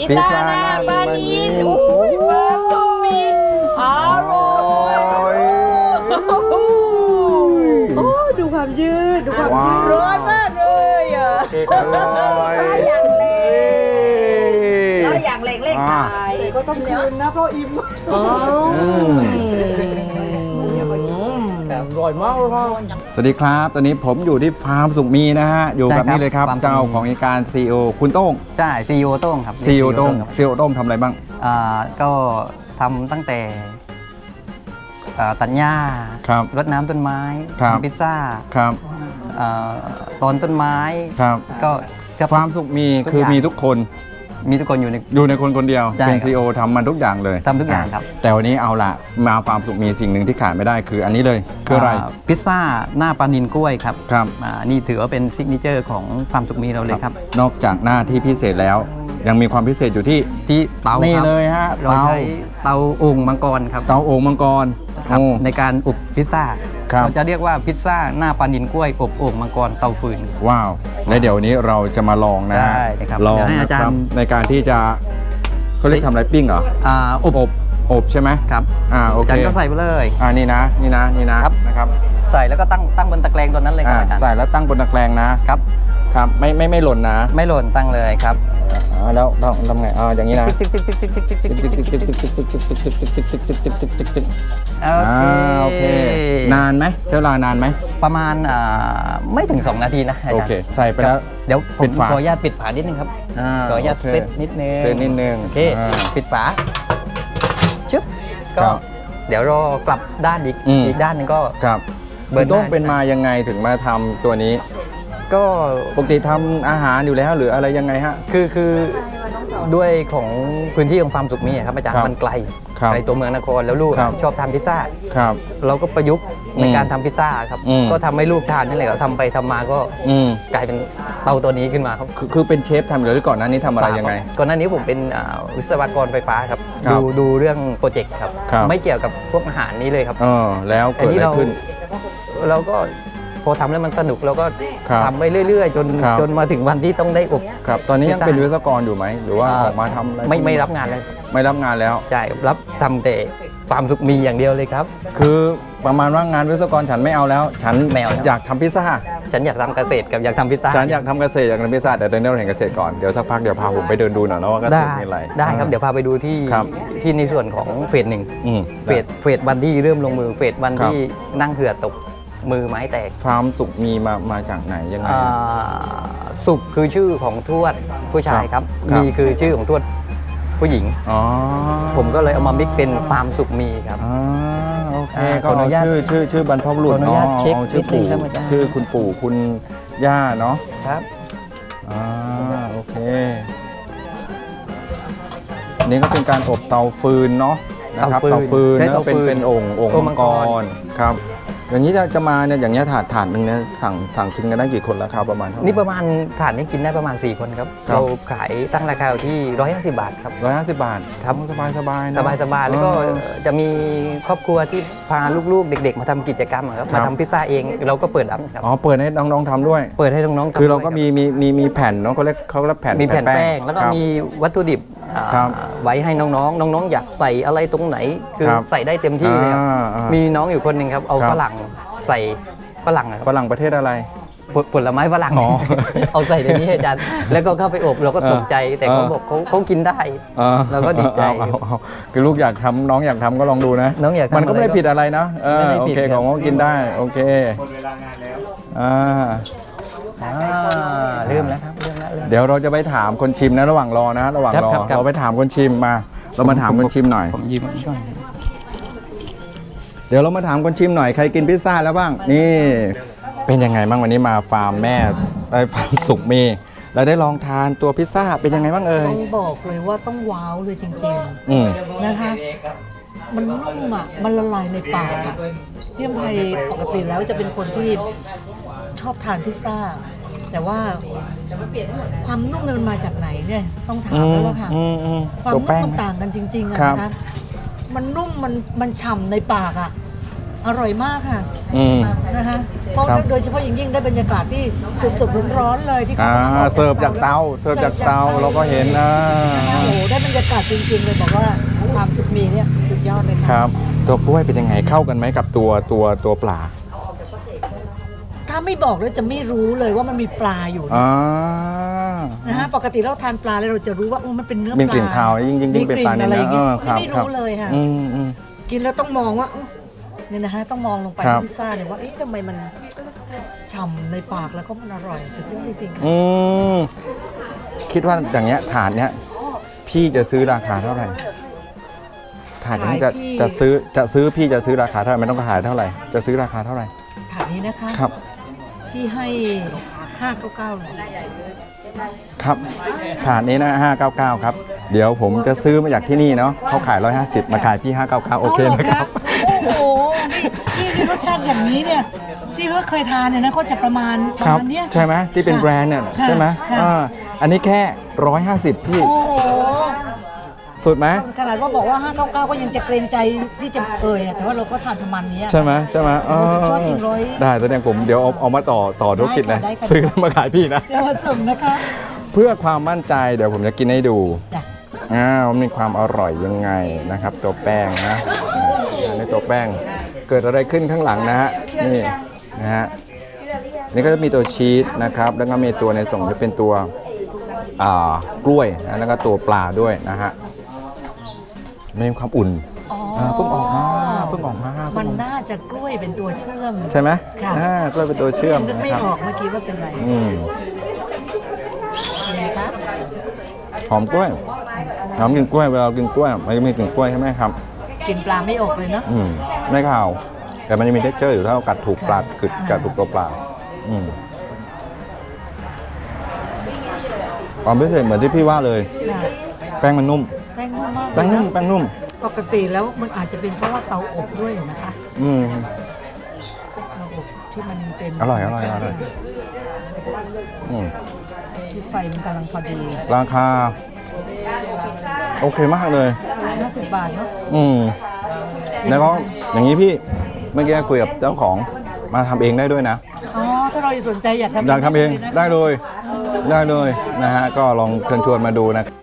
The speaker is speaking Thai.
พิซซ่าหน้าปานีนโอ้ยเฟิร์มซูมีอร่อยโอ้ดูความยืด ดูความว้ายืวดร้อนมากเลยอะอร่อยอย่างเล็กเย้แล้วอย่างเล็กเล็กอ่าตายก็ต้องคืนนะเพราะอิ่มอืมอร่อยมากเลยค่ะ สวัสดีครับ ตอนนี้ผมอยู่ที่ฟาร์มสุขมีนะฮะ อยู่ใช่กับครับนี่เลยครับ ฟาร์มสุขมี เจ้าของกิจการซีโอคุณโต้ง ใช่ซีอโต้งครับซีโอโต้ง ครับซีโอโต้งทำอะไรบ้าง อ่าก็ทำตั้งแต่อ่าตัดหญ้าครับรดน้ำต้นไม้ครับ ทำพิซซ่าครับอ่าตอนต้นไม้ ครับ ก็เกือบ ฟาร์มสุขมีทุกคืออย่าง มีทุกคน มีทุกคนอยู่ใน อยู่ในคนคนเดียว ใช่เป็นครับซีโอทำมันทุกอย่างเลยทำทุกอย่างครับแต่วันนี้เอาละมาฟาร์มสุขมีสิ่งหนึ่งที่ขาดไม่ได้คืออันนี้เลยคืออะไราพิซซ่าหน้าปลานินกล้วยครับครับ อ่านี่ถือว่าเป็นซิกเนเจอร์ของฟาร์มสุขมีเราเลยครับ นอกจากหน้าที่พิเศษแล้ว ยังมีความพิเศษอยู่ที่ที่เตานี่ครับเลยฮะเราเตาใช้เตาโอ่งมังกรครับเตาโอ่งมังกรครับโอ้ ในการอบพิซซ่าครับ เราจะเรียกว่าพิซซ่าหน้าปลานินกล้วยอบโอ่งมังกรเตาฟืน ว้าว และเดี๋ยววันนี้เราจะมาลองนะฮะได้ครับลองเดี๋ยวให้นะอาจารครับย์ในการที่จะเขาเรียกทำอะไรปิ้งเหรออ่าอบอบอบใช่ไหมครับอ่าโอเคอาจารย์ก็ใส่ไปเลย อ่านี่นะนี่นะนี่นะครับ นะครับใส่แล้วก็ตั้งตั้งบนตะแกรงตัวนั้นเลยครัอ่าบอาจารย์ใส่แล้วตั้งบนตะแกรงนะครับ ครับไม่ไม่ไม่หล่นนะ ไม่หล่นตั้งเลยครับอ่า แล้วต้องทำไงอ่าอย่างนี้นะจิ๊กจิ๊กจิ๊กจิ๊กจิ๊กจิ๊กจิ๊กจิ๊กจิ๊กจิ๊กจิ๊กโอเคโอเค นานไหมใช้เวลานานไหม ประมาณอ่าไม่ถึง 2 นาทีนะโอเคใส่ไปแล้ว เดี๋ยวผมขออนุญาตปิดฝานิดนึงครับขออนุญาตเซตนิดนึงเซตนิดนึงโอเคปิดฝาชึบก็เดี๋ยวรอกลับด้านอีกอีกด้านนึงก็ครับเบิร์นต้องเป็นมายังไงถึงมาทำตัวนี้ ก็ปกติทำอาหารอยู่แล้วหรืออะไรยังไงฮะ คือคือด้วยของพื้นที่ของฟาร์มสุขมีอะครับอาจารครัย์บมันไกลครับไกลตัวเมืองนครแล้วลูกครับ ชอบทานพิซซ่า ครับ เราก็ประยุกต์ในอืมการทำพิซซ่าครับ อืม ก็ทำให้ลูกทานนี่แหละครับทำไปทำมาก็อืมกลายเป็นเตาตัวนี้ขึ้นมาครับ คือคือเป็นเชฟทำอยู่แล้วหรือก่อนหน้านี้ทำอะไรยังไง ก่อนหน้านี้ผมเป็นอ่าวิศวกรไฟฟ้าครับ ครับดูดูเรื่องโปรเจกต์ครับ ครับ ไม่เกี่ยวกับพวกอาหารนี้เลยครับ เออแล้วอัเกิดอะไรเราขึ้น เราก็ พอทำแล้วมันสนุกเราก็ครับทำไปเรื่อย ๆ จนครับ จนมาถึงวันที่ต้องได้อบ ครับ ตอนนี้ยังพิซซ่าเป็นวิศวกรอยู่ไหม หรือว่าอ่าออกมาทำอะไรไม่ไม่รับงานเลยครับไม่รับงานแล้ว ใช่รับทำแต่ฟาร์มสุขมีอย่างเดียวเลยครับ คือประมาณว่างานวิศวกรฉันไม่เอาแล้ว ฉันไม่เอาแล้ว อยากทำพิซซ่า ฉันอยากทำเกษตรกับอยากทำพิซซ่าฉันอยากทำเกษตรอยากทำพิซซ่าแต่ตอนนี้เราเห็นเกษตรก่อน เดี๋ยวสักพักเดี๋ยวพาผมไปเดินดูหน่อยนะว่าเกษได้ตรมีอะไร ได้ครับเดี๋ยวพาไปดูที่ครับ ที่ในส่วนของเฟสหนึ่งอืม เฟสเฟสวันที่เริ่มลงมือเฟสวันครับ ที่นั่งเหือตก มือไม้แตกฟาร์มสุขมีมามาจากไหนยังไง อ่าสุขคือชื่อของทวดผู้ชายครับ ครับ มีคือชื่อของทวดผู้หญิง อ๋อผมก็เลยเอามามิกเป็นฟาร์มสุขมีครับ อ่าโอเคอ่าก็ขออนุเอาญาตชื่อชื่อชื่อบรรพบุรุษขออนุเนาะญาตเช็คเอาชื่อนิดนึงปู่ครับอาจารย์ ชื่อคุณปู่คุณย่าเนาะครับ อ่าโอเคอันนี้ก็เป็นการอบเตาฟืนเนาะนะครับเตาเตาฟืฟืนนใช้แล้วเตาเป็นฟืนเป็นโองค์องค์โอ่งมัมังงกกรครับ อย่างนี้จะจะมาเนี่ยอย่างนี้ยถาดถาดหนึ่งเนี่ยสั่งสั่งกินกันได้กี่คนแล้วครับประมาณเท่าไหร่ นี่ประมาณถาดนี้กินได้ประมาณ 4 คนครับ ครับ เราขายตั้งราคาอยู่ที่ 150 บาทครับ ร้อยห้าสิบบาทครับ สบายสบายๆสเนอะบายสบายๆ แล้วก็เออจะมีครอบครัวที่พาลูกๆ เด็ก ๆ มาทำกิจกรรมอะครับ ครับ มาทำพิซซ่าเองเราก็เปิดรับนะครับ อ๋อเปิดให้น้องๆทำด้วย เปิดให้น้องๆทำคือเราก็ด้วยมีมีมีมีแผ่นเนาะเขาเรียกเขาเรียกแผ่นมีแผ่นแป้ง แล้วก็ครับ มีวัตถุดิบอ่าครับไว้ให้น้องๆ น้องๆ อยากใส่อะไรตรงไหน คือครับใส่ได้เต็มที่เลยครับ อ่าอ่ามีน้องอยู่คนหนึ่งครับ เอาครับ ฝรั่งใส่ฝรั่งนะคฝรับรั่งประเทศอะไร ผลผลไม้ฝรั่งอ๋อ เอาใส่ในนี้ให้อาจารย์ แล้วก็เข้าไปอบเราก็ตกใจแต่เขาเออบอกเขาเขากินได้ ออเราก็ดีใจเอาเอาเอาคือลูกอยากทำน้องอยากทำก็ลองดูนะน้องอยากทำมันก็ไม่ได้อะไรก็ผิดอะไรนะเออไม่ได้โอผิดเคครับ ของก็กินได้โอเคอ่าอ่าเริ่มแล้วครับเริ่มแล้วเริ่ม เดี๋ยวเราจะไปถามคนชิมนะระหว่างรอนะ ระหว่างครับรอครับครับ เราไปถามคนชิมมา เรามาถามคนชิมหน่อย ผมยิ้มช่วย เดี๋ยวเรามาถามคนชิมหน่อยใครกินพิซซ่าแล้วบ้าง นี่เป็นยังไงบ้างวันนี้มาฟาร์มแม่ไอ้ยฟาร์มสุกมีเราได้ลองทานตัวพิซซ่าเป็นยังไงบ้างเอ่ยต้องบอกเลยว่าต้องว้าวเลยจริงอืมๆนะคะ มันนุ่มอะมันละลายในปากอะพี่อภัยปกติแล้วจะเป็นคนที่ชอบทานพิซซ่า แต่ว่าความนุ่มเนี่ยมันมาจากไหนเนี่ยต้องถามแล้วล่ะค่ะ อืมอืมความตัวนุ่แป้มงมันต่างกันจริงๆอะครับ นะคะ มันนุ่มมันมันฉ่ำในปากอะอร่อยมากค่ะอืม นะคะเพราะครับโดยเฉพาะอย่างยิ่งได้บรรยากาศที่สุดๆร้อนๆเลยที่อ่าเขามาเสิร์ฟจากเตาเสิร์ฟจากเตาเราก็เห็นอ่าโอ้โหได้บรรยากาศจริงๆเลยบอกว่าความสุขมีเนี่ยสุดยอดเลยคค่ะรับ ตัวกล้วยเป็นยังไงเข้ากันไหมกับตัวตัวตัวปลาถ้าไม่บอกเลยจะไม่รู้เลยว่ามันมีปลาอยู่นะอ่า นะฮะปกติเราทานปลาแล้วเราจะรู้ว่าโอ้มันเป็นเนื้อปมีลากลิ่นคาวยิ่งยิ่งยิ่งเป็นปลามีกเนื้ลิ่นอะไรอย่างเงี้ยครับไม่ครัรู้เลยค่ะอืมอืม กินแล้วต้องมองว่าอื้อเนี่ยนะฮะต้องมองลงไปครับในพิซซ่าเนี่ยว่าเอ๊ะทำไมมันฉ่ำในปากแล้วก็มันอร่อยสุดยอดจริงๆค่ะอืมคิดว่าอย่างเงี้ยถาดเนี้ยพี่จะซื้อราคาเท่าไหร่ถาดนี้จะจะซื้อจะซื้อพี่จะซื้อราคาเท่าไหร่ไม่ต้องขายเท่าไหร่จะซื้อราคาเท่าไหร่ถาดนี้นะคะ ครับ พี่ให้ห้าเก้าเก้าเลย ครับถาดนี้นะ599 ครับ เดี๋ยวผมจะซื้อมาจากที่นี่เนาะเขาขาย 150 มาขายพี่ 599 โอเคนะครับ โอ้โหนี่นี่รสชาติอย่างนี้เนี่ย ที่ว่าเคยทานเนี่ยนะก็จะประมาณประครับ มาณเนี้ย ใช่ไหมที่เป็นค่ะแบรนด์เนี่ยค่ะใช่ไหมค่ะ อ่าอันนี้แค่ 150 พี่ โอ้โห สุดไหมขนาดว่าบอกว่า 599 ก็ยังจะเกรงใจที่จะเอ่ยอะแต่ว่าเราก็ทานประมาณเนี้ยใช่ไหมใช่ไหมโอ้สุดยอดจริงร้อยได้แสดงผมเดี๋ยวเอาเอามาต่อต่อธุรกิจเลยได้ค่ะได้ค่ะ ซื้อมาขายพี่นะ เดี๋ยวมาส่งนะคะเพื่อความมั่นใจเดี๋ยวผมจะกินให้ดู จ้ะอ้าวมีความอร่อยยังไงนะครับ ตัวแป้งนะอ่าในตัวแป้งเกิดอะไรขึ้นข้างหลังนะฮะนี่นะฮะนี่ก็จะมีตัวชีสนะครับ แล้วก็มีตัวในส่งที่เป็นตัวอ่ากล้วยนะแล้วก็ตัวปลาด้วยนะฮะ มีความอุ่นอ๋ออาเพิ่งออกมาเพิ่งออกมามันน่าจะกล้วยเป็นตัวเชื่อม ใช่ไหมค่ะ อ่ากล้วยเป็นตัวเชื่อมนึกนะไม่ครับออกเมื่อกี้ว่าเป็นอะไรอืมเป็นไงคะหอมกล้วยหอมกลินกล้วยเวลาเรากินกล้วยมันจะมีกลิ่นกล้วยใช่ไหมครับกินปลาไม่ออกเลยเนาะ อืมไม่ข่าว แต่มันจะมีเท็กเจอร์อยู่ถ้าเรากัดถูกปลาค่ะคือกัดถูกตัวปลาอืมความพิเศษเหมือนที่พี่ว่าเลย ค่ะแป้งมันนุ่ม แป้งนุ่มมากเลยแป้งนุ่มนะแป้งนุ่ม ปกติแล้วมันอาจจะเป็นเพราะว่าเตาอบด้วยนะคะอืม เตาอบที่มันเป็นอร่อยอร่อยอร่อย อืมที่ไฟมันกำลังพอดีราคา โอเคมากเลย50บาทเนาะอืม แล้วก็อย่างนี้พี่เมื่อกี้คุยกับเจ้าของมาทำเองได้ด้วยนะ อ๋อถ้าเราสนใจอยากทำอยากทำเองนะได้เลย ได้เลยนะฮะ ก็ลองเชิญชวนมาดูนะครับ